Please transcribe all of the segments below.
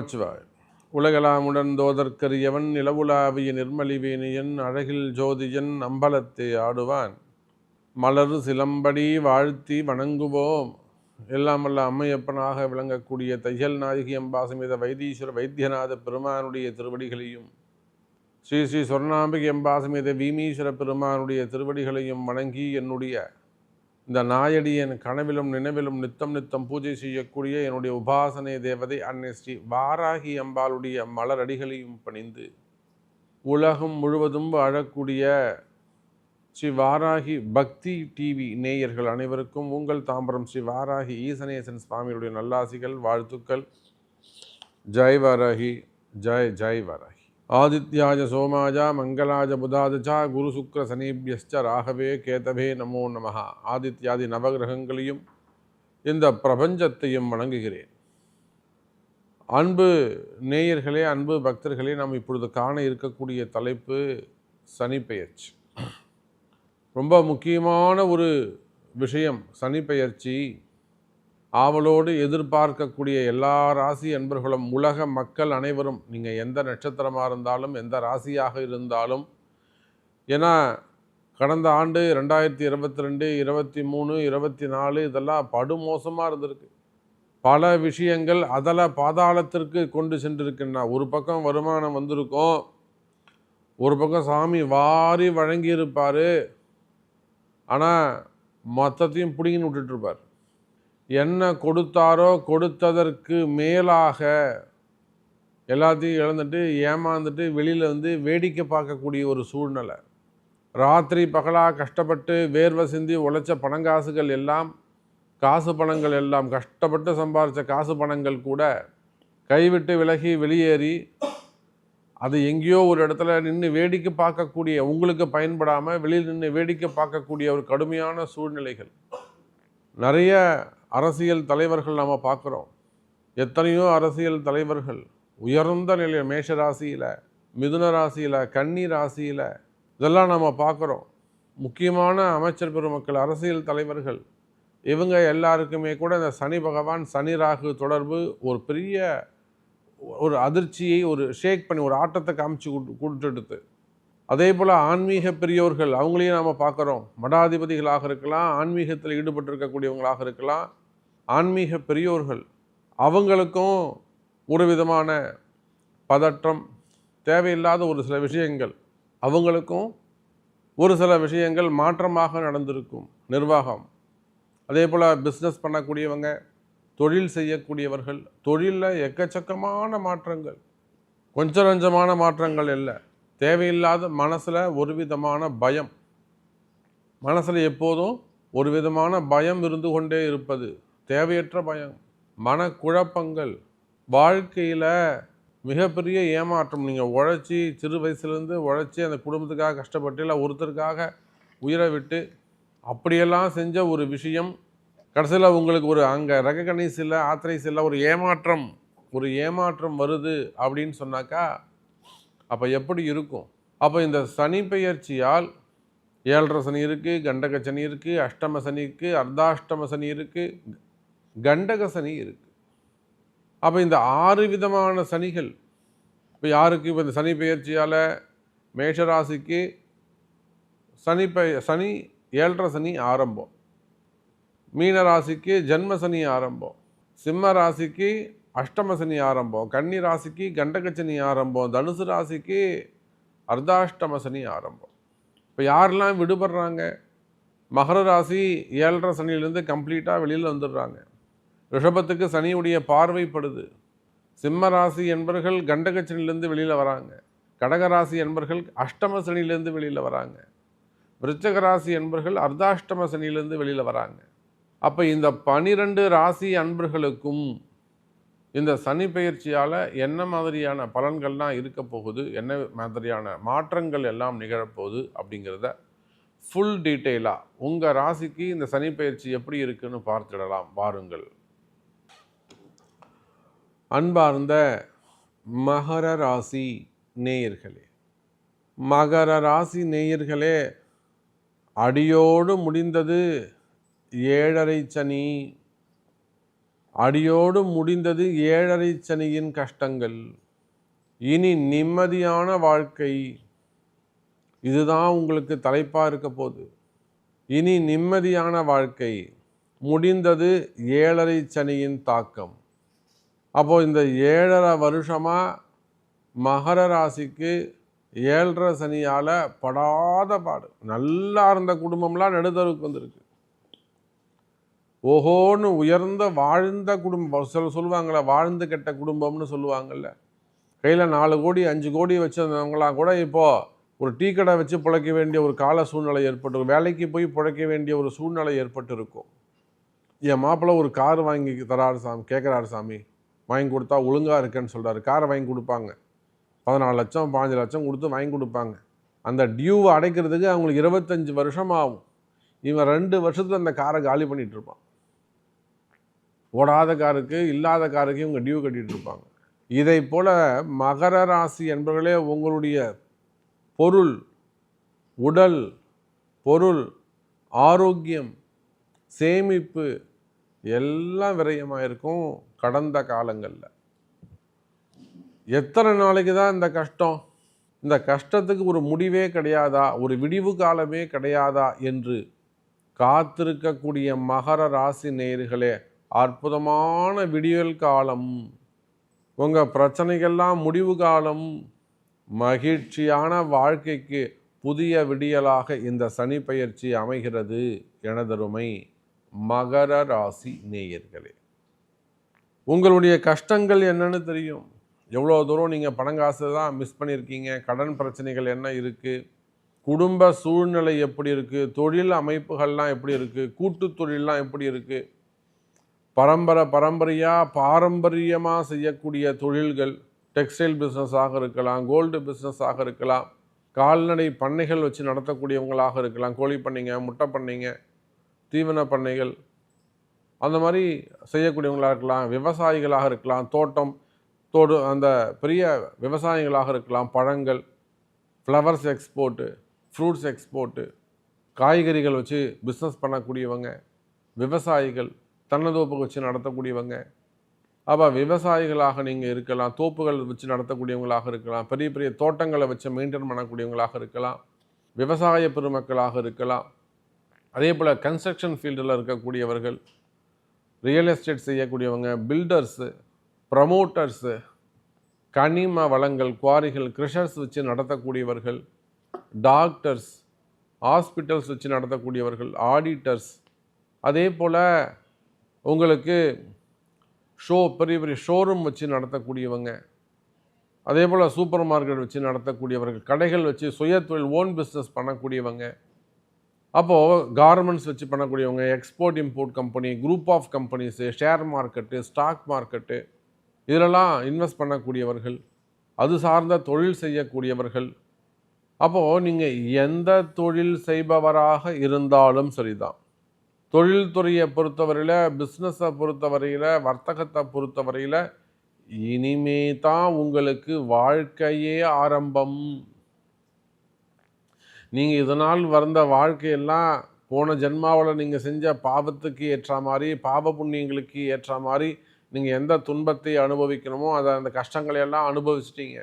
நமச்சிவாய் உலகலாமுடன் தோதற்கரியவன் நிலவுலாவிய நிர்மலிவேணியன் அழகில் ஜோதியன் அம்பலத்தை ஆடுவான். மலர் சிலம்படி வாழ்த்தி வணங்குவோம். எல்லாம் வல்ல அம்மையப்பனாக விளங்கக்கூடிய தையல் நாயகி அம்பாசமேத வைத்தீஸ்வர வைத்தியநாத பெருமானுடைய திருவடிகளையும் ஸ்ரீ ஸ்ரீ சொர்ணாம்பிகை அம்பாசமேத வீமீஸ்வர பெருமானுடைய திருவடிகளையும் வணங்கி என்னுடைய இந்த நாயடி என் கனவிலும் நினைவிலும் நித்தம் நித்தம் பூஜை செய்யக்கூடிய என்னுடைய உபாசனை தேவதை அன்னை ஸ்ரீ வாராகி அம்பாளுடைய மலரடிகளையும் பணிந்து உலகம் முழுவதும் வாழக்கூடிய ஸ்ரீ வாராகி பக்தி டிவி நேயர்கள் அனைவருக்கும் உங்கள் தாம்பரம் ஸ்ரீ வாராகி ஈசனேசன் சுவாமியுடைய நல்லாசிகள் வாழ்த்துக்கள். ஜெய் வாராகி ஜெய் ஜெய் வாராகி. ஆதித்யாஜ சோமாஜ மங்களாஜ புதாதச்சா குரு சுக்ர சனீபியஸ்ச ராகவே கேதவே நமோ நமஹ. ஆதித்யாதி நவகிரகங்களையும் இந்த பிரபஞ்சத்தையும் வணங்குகிறேன். அன்பு நேயர்களே அன்பு பக்தர்களே நாம் இப்பொழுது காண இருக்கக்கூடிய தலைப்பு சனிப்பெயர்ச்சி ரொம்ப முக்கியமான ஒரு விஷயம் சனிப்பெயர்ச்சி ஆவலோடு எதிர்பார்க்கக்கூடிய எல்லா ராசி அன்பர்களும் உலக மக்கள் அனைவரும் நீங்கள் எந்த நட்சத்திரமாக இருந்தாலும் எந்த ராசியாக இருந்தாலும் ஏன்னா கடந்த ஆண்டு ரெண்டாயிரத்தி இருபத்தி ரெண்டு இருபத்தி மூணு இருபத்தி நாலு இதெல்லாம் படுமோசமாக இருந்திருக்கு. பல விஷயங்கள் அதில் பாதாளத்திற்கு கொண்டு சென்றிருக்குன்னா ஒரு பக்கம் வருமானம் வந்திருக்கும் ஒரு பக்கம் சாமி வாரி வழங்கியிருப்பார். ஆனால் மொத்தத்தையும் பிடிங்கின்னு விட்டுட்ருப்பார் என்ன கொடுத்தாரோ கொடுத்ததற்கு மேலாக எல்லாத்தையும் இழந்துட்டு ஏமாந்துட்டு வெளியில் வந்து வேடிக்கை பார்க்கக்கூடிய ஒரு சூழ்நிலை. ராத்திரி பகலாக கஷ்டப்பட்டு வேர்வை சிந்தி உழைச்ச பணங்காசுகள் எல்லாம் காசு பணங்கள் எல்லாம் கஷ்டப்பட்டு சம்பாரித்த காசு பணங்கள் கூட கைவிட்டு விலகி வெளியேறி அது எங்கேயோ ஒரு இடத்துல நின்று வேடிக்கை பார்க்கக்கூடிய உங்களுக்கு பயன்படாமல் வெளியில் நின்று வேடிக்கை பார்க்கக்கூடிய ஒரு கடுமையான சூழ்நிலைகள். நிறைய அரசியல் தலைவர்கள் நாம் பார்க்குறோம். எத்தனையோ அரசியல் தலைவர்கள் உயர்ந்த நிலையில் மேஷ ராசியில் மிதுன ராசியில் கன்னி ராசியில் இதெல்லாம் நம்ம பார்க்குறோம். முக்கியமான அமைச்சர் பெருமக்கள் அரசியல் தலைவர்கள் இவங்க எல்லாருக்குமே கூட இந்த சனி பகவான் சனி ராகு தொடர்பு ஒரு பெரிய ஒரு அதிர்ச்சியை ஒரு ஷேக் பண்ணி ஒரு ஆட்டத்தை காமிச்சு கொடுத்துடுது. அதே போல் ஆன்மீக பெரியோர்கள் அவங்களையும் நாம் பார்க்குறோம். மடாதிபதிகளாக இருக்கலாம் ஆன்மீகத்தில் ஈடுபட்டிருக்கக்கூடியவங்களாக இருக்கலாம். ஆன்மீக பெரியோர்கள் அவங்களுக்கும் ஒரு விதமான பதற்றம் தேவையில்லாத ஒரு சில விஷயங்கள் அவங்களுக்கும் ஒரு சில விஷயங்கள் மாற்றமாக நடந்திருக்கும். நிர்வாகம். அதே போல் பிஸ்னஸ் பண்ணக்கூடியவங்க தொழில் செய்யக்கூடியவர்கள் தொழிலில் எக்கச்சக்கமான மாற்றங்கள். கொஞ்சம் நஞ்சமான மாற்றங்கள் இல்லை. தேவையில்லாத மனசில் ஒரு விதமான பயம். மனசில் எப்போதும் ஒரு விதமான பயம் இருந்து கொண்டே இருப்பது. தேவையற்ற பயம் மனக்குழப்பங்கள் வாழ்க்கையில் மிகப்பெரிய ஏமாற்றம். நீங்கள் உழைச்சி சிறு வயசுலேருந்து உழைச்சி அந்த குடும்பத்துக்காக கஷ்டப்பட்டு இல்லை ஒருத்தருக்காக உயிரை விட்டு அப்படியெல்லாம் செஞ்ச ஒரு விஷயம் கடைசியில் உங்களுக்கு ஒரு அங்கே ரெகனைஸ் இல்லை ஆத்தரைஸ் இல்லை ஒரு ஏமாற்றம் ஒரு ஏமாற்றம் வருது அப்படின்னு சொன்னாக்கா அப்போ எப்படி இருக்கும்? அப்போ இந்த சனி பெயர்ச்சியால் ஏழரை சனி இருக்குது கண்டக சனி இருக்குது அஷ்டம சனி இருக்குது அர்த்தாஷ்டம சனி இருக்குது கண்டக சனி இருக்குது அப்போ இந்த ஆறு விதமான சனிகள் இப்போ யாருக்கு? இப்போ இந்த சனி பெயர்ச்சியால் மேஷராசிக்கு சனி பய சனி ஏழரை சனி ஆரம்பம். மீன ராசிக்கு ஜென்ம சனி ஆரம்பம். சிம்ம ராசிக்கு அஷ்டம சனி ஆரம்பம். கன்னி ராசிக்கு கண்டக சனி ஆரம்பம். தனுசு ராசிக்கு அர்த்தாஷ்டம சனி ஆரம்பம். இப்போ யாரெல்லாம் விடுபடுறாங்க? மகர ராசி ஏழரை சனியிலேருந்து கம்ப்ளீட்டாக வெளியில் வந்துடுறாங்க. ரிஷபத்துக்கு சனியுடைய பார்வைப்படுது. சிம்ம ராசி என்பர்கள் கண்டகச்சனிலேருந்து வெளியில் வராங்க. கடகராசி என்பர்கள் அஷ்டம சனியிலேருந்து வெளியில் வராங்க. விருச்சக ராசி என்பர்கள் அர்த்தாஷ்டம சனியிலேருந்து வெளியில் வராங்க. அப்போ இந்த பனிரெண்டு ராசி அன்பர்களுக்கும் இந்த சனி பயிற்சியால் என்ன மாதிரியான பலன்கள்லாம் இருக்க போகுது? என்ன மாதிரியான மாற்றங்கள் எல்லாம் நிகழப்போகுது அப்படிங்கிறத ஃபுல் டீட்டெயிலாக உங்கள் ராசிக்கு இந்த சனி பயிற்சி எப்படி இருக்குன்னு பார்த்துடலாம். வாருங்கள். அன்பார்ந்த மகர ராசி நேயர்களே மகர ராசி நேயர்களே அடியோடு முடிந்தது ஏழரை சனி. அடியோடு முடிந்தது ஏழரை சனியின் கஷ்டங்கள். இனி நிம்மதியான வாழ்க்கை. இதுதான் உங்களுக்கு தலைப்பாக இருக்க போது இனி நிம்மதியான வாழ்க்கை. முடிந்தது ஏழரை சனியின் தாக்கம். அப்போது இந்த ஏழரை வருஷமாக மகர ராசிக்கு ஏழரை சனியால் படாத பாடு. நல்லா இருந்த குடும்பம்லாம் நடுத்தருக்கு வந்திருக்கு. ஓஹோன்னு உயர்ந்த வாழ்ந்த குடும்பம். சில சொல்லுவாங்களே வாழ்ந்து கெட்ட குடும்பம்னு சொல்லுவாங்கள்ல. கையில் நாலு கோடி அஞ்சு கோடி வச்சிருந்தவங்களாம் கூட இப்போது ஒரு டீ கடை வச்சு பிழைக்க வேண்டிய ஒரு கால சூழ்நிலை ஏற்பட்டு வேலைக்கு போய் பிழைக்க வேண்டிய ஒரு சூழ்நிலை ஏற்பட்டு இருக்கும் என் மாப்பிள்ளை ஒரு கார் வாங்கி தராரு சாமி கேட்குறாரு சாமி. வாங்கி கொடுத்தா ஒழுங்காக இருக்குன்னு சொல்கிறாரு காரை வாங்கி கொடுப்பாங்க. பதினாலு லட்சம் பாஞ்சு லட்சம் கொடுத்து வாங்கி கொடுப்பாங்க. அந்த டியூவை அடைக்கிறதுக்கு அவங்களுக்கு இருபத்தஞ்சி வருஷம் ஆகும். இவன் ரெண்டு வருஷத்தில் அந்த காரை காலி பண்ணிட்டு இருப்பான். ஓடாத காருக்கு இல்லாத காருக்கு இவங்க டியூ கட்டிகிட்டு இருப்பாங்க. இதை போல் மகர ராசி என்பவர்களே உங்களுடைய பொருள் உடல் பொருள் ஆரோக்கியம் சேமிப்பு எல்லாம் விரயமாக இருக்கும் கடந்த காலங்களில். எத்தனை நாளைக்கு தான் இந்த கஷ்டம்? இந்த கஷ்டத்துக்கு ஒரு முடிவே கிடையாதா? ஒரு விடிவு காலமே கிடையாதா? என்று காத்திருக்கக்கூடிய மகர ராசி நேயர்களே அற்புதமான விடியல் காலம். உங்கள் பிரச்சனைகள்லாம் முடிவு காலம். மகிழ்ச்சியான வாழ்க்கைக்கு புதிய விடியலாக இந்த சனி பயிற்சி அமைகிறது எனதருமை மகர ராசி நேயர்களே. உங்களுடைய கஷ்டங்கள் என்னன்னு தெரியும். எவ்வளோ தூரம் நீங்கள் பணங்காசு தான் மிஸ் பண்ணியிருக்கீங்க. கடன் பிரச்சனைகள் என்ன இருக்குது குடும்ப சூழ்நிலை எப்படி இருக்குது தொழில் அமைப்புகள்லாம் எப்படி இருக்குது கூட்டு தொழிலெலாம் எப்படி இருக்குது பரம்பரை பரம்பரையாக பாரம்பரியமாக செய்யக்கூடிய தொழில்கள் டெக்ஸ்டைல் பிஸ்னஸாக இருக்கலாம் கோல்டு பிஸ்னஸாக இருக்கலாம் கால்நடை பண்ணைகள் வச்சு நடத்தக்கூடியவங்களாக இருக்கலாம். கோழி பண்ணைங்க முட்டை பண்ணைங்க தீவன பண்ணைகள் அந்த மாதிரி செய்யக்கூடியவங்களாக இருக்கலாம் விவசாயிகளாக இருக்கலாம் தோட்டம் தோடு அந்த பெரிய விவசாயிகளாக இருக்கலாம் பழங்கள் ஃப்ளவர்ஸ் எக்ஸ்போர்ட்டு ஃப்ரூட்ஸ் எக்ஸ்போர்ட்டு காய்கறிகள் வச்சு பிஸ்னஸ் பண்ணக்கூடியவங்க விவசாயிகள் தன்னதோப்பு வச்சு நடத்தக்கூடியவங்க. அப்போ விவசாயிகளாக நீங்கள் இருக்கலாம் தோப்புகள் வச்சு நடத்தக்கூடியவங்களாக இருக்கலாம் பெரிய பெரிய தோட்டங்களை வச்சு மெயின்டைன் பண்ணக்கூடியவங்களாக இருக்கலாம் விவசாய பெருமக்களாக இருக்கலாம். அதே போல் கன்ஸ்ட்ரக்ஷன் ஃபீல்டில் இருக்கக்கூடியவர்கள் ரியல் எஸ்டேட் செய்யக்கூடியவங்க பில்டர்ஸு ப்ரமோட்டர்ஸு கனிம வளங்கள் குவாரிகள் கிருஷர்ஸ் வச்சு நடத்தக்கூடியவர்கள் டாக்டர்ஸ் ஹாஸ்பிட்டல்ஸ் வச்சு நடத்தக்கூடியவர்கள் ஆடிட்டர்ஸ் அதே போல் உங்களுக்கு ஷோ பெரிய பெரிய ஷோரூம் வச்சு நடத்தக்கூடியவங்க. அதே போல் சூப்பர் மார்க்கெட் வச்சு நடத்தக்கூடியவர்கள் கடைகள் வச்சு சுய தொழில் ஓன் பிஸ்னஸ் பண்ணக்கூடியவங்க. அப்போது கார்மெண்ட்ஸ் வச்சு பண்ணக்கூடியவங்க export import company group of companies share market stock market இதிலெல்லாம் இன்வெஸ்ட் பண்ணக்கூடியவர்கள் அது சார்ந்த தொழில் செய்யக்கூடியவர்கள். அப்போது நீங்கள் எந்த தொழில் செய்பவராக இருந்தாலும் சரிதான். தொழில்துறையை பொறுத்தவரையில் பிஸ்னஸை பொறுத்தவரையில் வர்த்தகத்தை பொறுத்தவரையில் இனிமே தான் உங்களுக்கு வாழ்க்கையே ஆரம்பம். நீங்கள் இதனால் வந்த வாழ்க்கையெல்லாம் போன ஜென்மாவில் நீங்கள் செஞ்ச பாவத்துக்கு ஏற்ற மாதிரி பாவ புண்ணியங்களுக்கு ஏற்ற மாதிரி நீங்கள் எந்த துன்பத்தை அனுபவிக்கணுமோ அதை அந்த கஷ்டங்களை எல்லாம் அனுபவிச்சிட்டீங்க.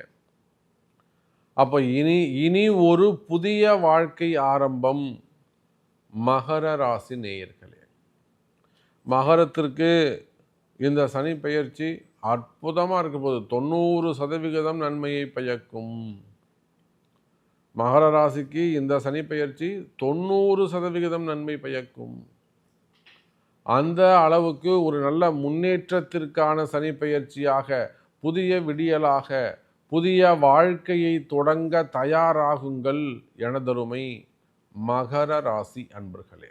அப்போ இனி இனி ஒரு புதிய வாழ்க்கை ஆரம்பம் மகர ராசி நேயர்களே. மகரத்திற்கு இந்த சனி பெயர்ச்சி அற்புதமாக இருக்க போது தொண்ணூறு சதவிகிதம் நன்மையை பயக்கும் மகர ராசிக்கு இந்த சனி பெயர்ச்சி தொண்ணூறு சதவிகிதம் நன்மை பயக்கும். அந்த அளவுக்கு ஒரு நல்ல முன்னேற்றத்திற்கான சனி பெயர்ச்சியாக புதிய விடியலாக புதிய வாழ்க்கையை தொடங்க தயாராகுங்கள் எனதருமை மகர ராசி அன்பர்களே.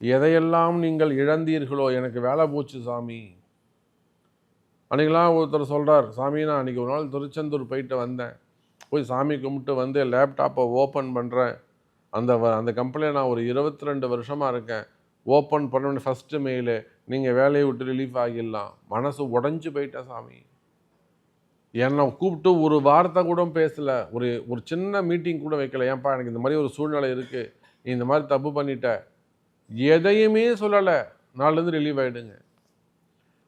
எதையெல்லாம் நீங்கள் இழந்தீர்களோ எனக்கு வேலை போச்சு சாமி. அன்றைக்கெல்லாம் ஒருத்தர் சொல்கிறார் சாமி நான் அன்றைக்கி ஒரு நாள் திருச்செந்தூர் போயிட்டு வந்தேன். போய் சாமி கும்பிட்டு வந்து லேப்டாப்பை ஓப்பன் பண்ணுறேன் அந்த அந்த கம்பெனியில் நான் ஒரு இருபத்தி ரெண்டு வருஷமாக இருக்கேன். ஓப்பன் பண்ண ஃபஸ்ட்டு மெயிலு நீங்கள் வேலையை விட்டு ரிலீஃப் ஆகிடலாம். மனசு உடஞ்சி போயிட்டேன் சாமி. என்னை கூப்பிட்டு ஒரு வார்த்தை கூட பேசலை. ஒரு ஒரு சின்ன மீட்டிங் கூட வைக்கல. ஏன்ப்பா எனக்கு இந்த மாதிரி ஒரு சூழ்நிலை இருக்குது நீ இந்த மாதிரி தப்பு பண்ணிட்ட. எதையுமே சொல்லலை. நாலுலேருந்து ரிலீவ் ஆகிடுங்க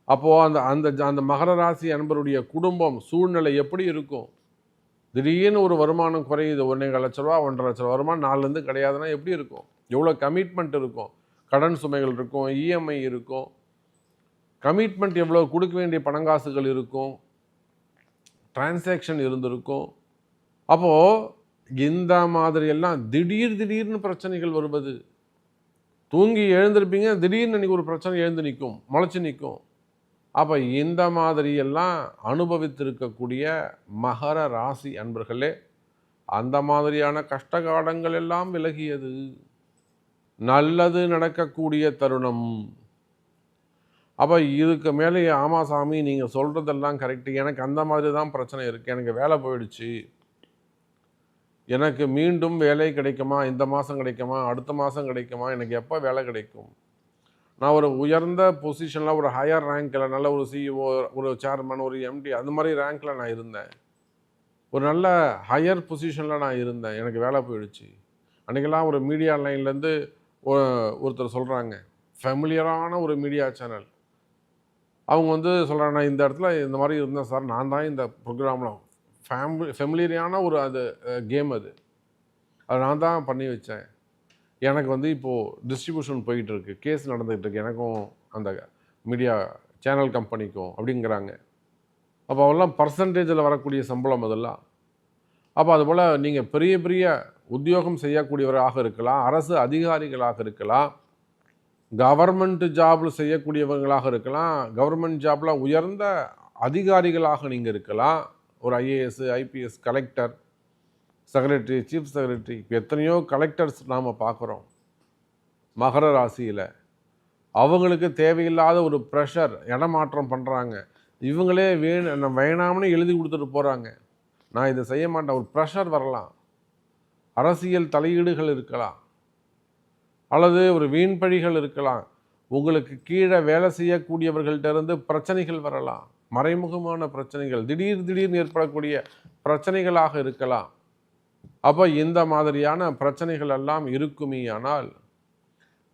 அப்போது அந்த அந்த அந்த மகர ராசி அன்பருடைய குடும்பம் சூழ்நிலை எப்படி இருக்கும்? திடீர்னு ஒரு வருமானம் குறையுது ஒன்றே லட்ச ரூபா ஒன்றரை லட்ச ரூபா வருமானம் நாலுலேருந்து கிடையாதுன்னா எப்படி இருக்கும்? எவ்வளோ கமிட்மெண்ட் இருக்கும்? கடன் சுமைகள் இருக்கும் இஎம்ஐ இருக்கும். கமிட்மெண்ட் எவ்வளோ? கொடுக்க வேண்டிய பணங்காசுகள் இருக்கும். டிரான்சாக்ஷன் இருந்திருக்கும். அப்போது இந்த மாதிரியெல்லாம் திடீர் திடீர்னு பிரச்சனைகள் வருவது. தூங்கி எழுந்திருப்பீங்க திடீர்னு இன்னைக்கு ஒரு பிரச்சனை எழுந்து நிற்கும் முளைச்சி நிற்கும். அப்போ இந்த மாதிரியெல்லாம் அனுபவித்திருக்கக்கூடிய மகர ராசி அன்பர்களே அந்த மாதிரியான கஷ்டகாலங்கள் எல்லாம் விலகியது. நல்லது நடக்கக்கூடிய தருணம். அப்போ இதுக்கு மேலே ஆமாம் சாமி நீங்கள் சொல்கிறதெல்லாம் கரெக்டு. எனக்கு அந்த மாதிரி தான் பிரச்சனை இருக்குது எனக்கு வேலை போயிடுச்சு. எனக்கு மீண்டும் வேலை கிடைக்குமா? இந்த மாதம் கிடைக்குமா? அடுத்த மாதம் கிடைக்குமா? எனக்கு எப்போ வேலை கிடைக்கும்? நான் ஒரு உயர்ந்த பொசிஷனில் ஒரு ஹையர் ரேங்க்கில் நல்ல ஒரு சிஇஓ ஒரு சேர்மன் ஒரு எம்டி அந்த மாதிரி ரேங்க்கில் நான் இருந்தேன். ஒரு நல்ல ஹையர் பொசிஷனில் நான் இருந்தேன். எனக்கு வேலை போயிடுச்சு. அன்றைக்கெல்லாம் ஒரு மீடியா லைன்லேருந்து ஒருத்தர் சொல்கிறாங்க ஃபெமிலியரான ஒரு மீடியா சேனல் அவங்க வந்து சொல்கிறாங்க நான் இந்த இடத்துல இந்த மாதிரி இருந்தேன் சார். நான் தான் இந்த ப்ரோக்ராமில் ஃபேமிலி ஃபெமிலியரான ஒரு அது கேம் அது. அது நான் தான் பண்ணி வச்சேன். எனக்கு வந்து இப்போது டிஸ்ட்ரிபியூஷன் போயிட்டு இருக்கு கேஸ் நடந்துகிட்டு இருக்கு எனக்கும் அந்த மீடியா சேனல் கம்பெனிக்கும் அப்படிங்கிறாங்க. அப்போ அவெல்லாம் பர்சன்டேஜில் வரக்கூடிய சம்பளம் அதெல்லாம். அப்போ அதுபோல் நீங்கள் பெரிய பெரிய உத்தியோகம் செய்யக்கூடியவராக இருக்கலாம் அரசு அதிகாரிகளாக இருக்கலாம் கவர்மெண்ட் ஜாபில் செய்யக்கூடியவங்களாக இருக்கலாம் கவர்மெண்ட் ஜாபில் உயர்ந்த அதிகாரிகளாக நீங்கள் இருக்கலாம். ஒரு IAS IPS collector secretary chief secretary இப்போ எத்தனையோ கலெக்டர்ஸ் நாம் பார்க்குறோம். மகர ராசியில். அவங்களுக்கு தேவையில்லாத ஒரு ப்ரெஷர் இடமாற்றம் பண்ணுறாங்க இவங்களே வேணும் நான் வேணாம்னு எழுதி கொடுத்துட்டு போகிறாங்க நான் இதை செய்ய மாட்டேன். ஒரு ப்ரெஷர் வரலாம். அரசியல் தலையீடுகள் இருக்கலாம். அல்லது ஒரு வீண்பழிகள் இருக்கலாம். உங்களுக்கு கீழே வேலை செய்யக்கூடியவர்கள்ட்ட இருந்து பிரச்சனைகள் வரலாம். மறைமுகமான பிரச்சனைகள் திடீர் திடீர்னு ஏற்படக்கூடிய பிரச்சனைகளாக இருக்கலாம். அப்போ இந்த மாதிரியான பிரச்சனைகள் எல்லாம் இருக்குமேயானால்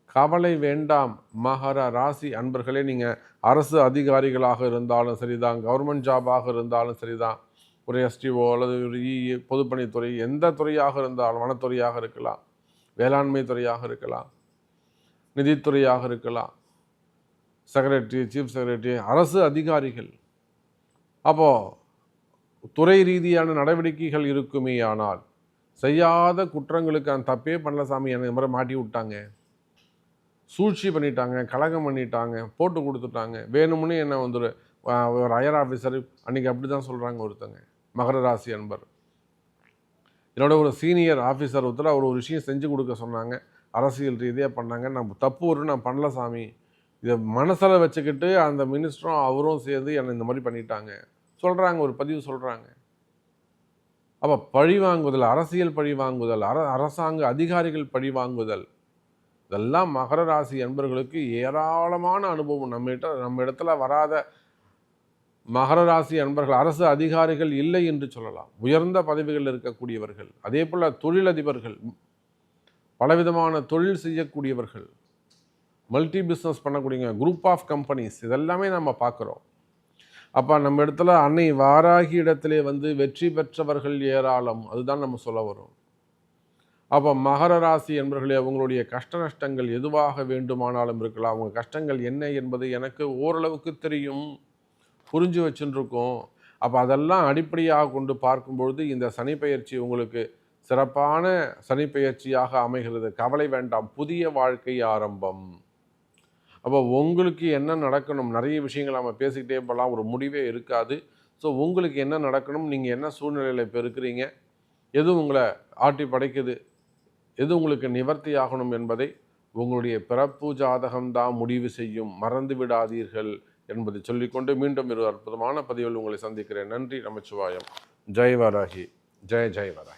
கவலை வேண்டாம் மகர ராசி அன்பர்களே நீங்கள் அரசு அதிகாரிகளாக இருந்தாலும் சரிதான் கவர்மெண்ட் ஜாபாக இருந்தாலும் சரிதான் ஒரு எஸ்டிஓ அல்லது ஒரு இ பொதுப்பணித்துறை எந்த துறையாக இருந்தாலும் வனத்துறையாக இருக்கலாம் வேளாண்மை துறையாக இருக்கலாம் நிதித்துறையாக இருக்கலாம் செக்ரட்டரி சீஃப் செக்ரட்டரி அரசு அதிகாரிகள். அப்போது துறை ரீதியான நடவடிக்கைகள் இருக்குமே ஆனால் செய்யாத குற்றங்களுக்கு அந்த தப்பே பண்ணல சாமி. எனக்கு இந்த மாதிரி மாட்டி விட்டாங்க. சூழ்ச்சி பண்ணிட்டாங்க கலகம் பண்ணிட்டாங்க போட்டு கொடுத்துட்டாங்க. வேணும்னு என்ன வந்து ஒரு, அயர் ஆஃபீஸர் அன்றைக்கி அப்படி தான் சொல்கிறாங்க ஒருத்தங்க. மகர ராசி அன்பர். என்னோட ஒரு சீனியர் ஆஃபீஸர் ஒருத்தர் அவர் ஒரு விஷயம் செஞ்சு கொடுக்க சொன்னாங்க. அரசியல் ரீதியாக பண்ணாங்க. நான் தப்பு ஒரு நான் பண்ணல சாமி. இதை மனசில் வச்சுக்கிட்டு அந்த மினிஸ்டரும் அவரும் சேர்ந்து என்னை இந்த மாதிரி பண்ணிட்டாங்க. சொல்கிறாங்க ஒரு பதிவு சொல்கிறாங்க அப்போ பழி வாங்குதல் அரசியல் பழி வாங்குதல் அர அரசாங்க அதிகாரிகள் பழி வாங்குதல் இதெல்லாம் மகர ராசி அன்பர்களுக்கு ஏராளமான அனுபவம். நம்மகிட்ட நம்ம இடத்துல வராத மகர ராசி அன்பர்கள் அரசு அதிகாரிகள் இல்லை என்று சொல்லலாம். உயர்ந்த பதவிகளில் இருக்கக்கூடியவர்கள் அதே போல் தொழிலதிபர்கள் பலவிதமான தொழில் செய்யக்கூடியவர்கள் மல்டி பிஸ்னஸ் பண்ணக்கூடியவங்க குரூப் ஆஃப் கம்பெனிஸ் இதெல்லாமே நம்ம பார்க்குறோம். அப்போ நம்ம இடத்துல அன்னை வாராகி இடத்திலே வந்து வெற்றி பெற்றவர்கள் ஏராளம். அதுதான் நம்ம சொல்ல வரோம் அப்போ மகர ராசி என்பர்களே அவங்களுடைய கஷ்ட நஷ்டங்கள் எதுவாக வேண்டுமானாலும் இருக்கலாம். அவங்க கஷ்டங்கள் என்ன என்பது எனக்கு ஓரளவுக்கு தெரியும். புரிஞ்சு வச்சுருக்கோம். அப்போ அதெல்லாம் அடிப்படையாக கொண்டு பார்க்கும்பொழுது இந்த சனிப்பெயர்ச்சி உங்களுக்கு சிறப்பான சனிப்பெயர்ச்சியாக அமைகிறது. கவலை வேண்டாம். புதிய வாழ்க்கை ஆரம்பம். அப்போ உங்களுக்கு என்ன நடக்கணும்? நிறைய விஷயங்கள் நம்ம பேசிக்கிட்டே போகலாம் ஒரு முடிவே இருக்காது. ஸோ உங்களுக்கு என்ன நடக்கணும்? நீங்கள் என்ன சூழ்நிலையில் இப்போ இருக்கிறீங்க? எது உங்களை ஆட்டி படைக்குது? எது உங்களுக்கு நிவர்த்தி ஆகணும் என்பதை உங்களுடைய பிறப்பு ஜாதகம்தான் முடிவு செய்யும். மறந்து விடாதீர்கள் என்பதை சொல்லிக்கொண்டு மீண்டும் ஒரு அற்புதமான பதிவில் உங்களை சந்திக்கிறேன். நன்றி நமச்சிவாயம். ஜெய் வராகி ஜெய ஜெய் வராகி